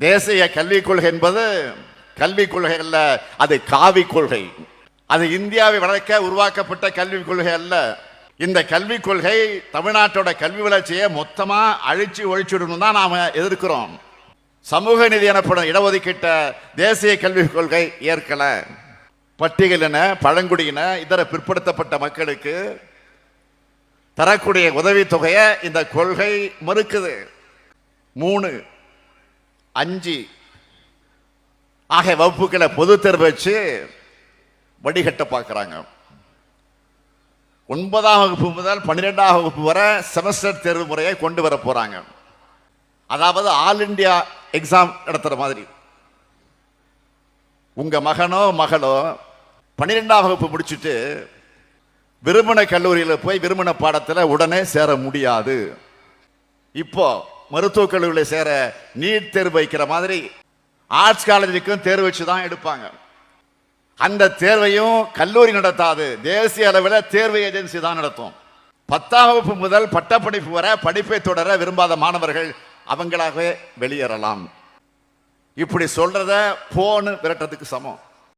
தேசிய கல்விக் கொள்கை என்பது கல்விக் கொள்கை அல்ல அது காவி கொள்கை. அது இந்தியாவை வளர்க்க உருவாக்கப்பட்ட கல்விக் கொள்கை அல்ல. இந்த கல்விக் கொள்கை தமிழ்நாட்டோட கல்வி வளர்ச்சியை மொத்தமாக அழிச்சு ஒழிச்சுடணும் தான் நாம் எதிர்க்கிறோம். சமூக நிதி எனப்படும் இடஒதுக்கீட்ட தேசிய கல்விக் கொள்கை ஏற்கல. பட்டியலின பழங்குடியின இதர பிற்படுத்தப்பட்ட மக்களுக்கு தரக்கூடிய உதவித்தொகையை இந்த கொள்கை மறுக்குது. மூணு அஞ்சு. ஆகிய வகுப்புகளை பொது தேர்வு வச்சு வடிகட்ட பார்க்குறாங்க. ஒன்பதாம் வகுப்பு முதல் பன்னிரெண்டாம் வகுப்பு வரை செமஸ்டர் தேர்வு முறையை கொண்டு வர போகிறாங்க அதாவது ஆல் இந்தியா எக்ஸாம் நடத்துகிற மாதிரி. உங்கள் மகனோ மகளோ பன்னிரெண்டாம் வகுப்பு முடிச்சுட்டு விரும்பின கல்லூரியில் போய் விரும்பின பாடத்தில் உடனே சேர முடியாது. இப்போ மருத்துவக் கல்லூரியில் சேர நீட் தேர்வு வைக்கிற மாதிரி ஆர்ட்ஸ் காலேஜுக்கும் தேர்வு வச்சு தான் எடுப்பாங்க. அந்த தேர்வையும் கல்லூரி நடத்தாது. தேசிய அளவில் தேர்வு ஏஜென்சி தான் நடத்தும். பத்தாம் வகுப்பு முதல் பட்டப்படிப்பு வர படிப்பை தொடர விரும்பாத மாணவர்கள் அவங்களாகவே வெளியேறலாம். இப்படி சொல்றத போன்னு விரட்டுறதுக்கு சமம்.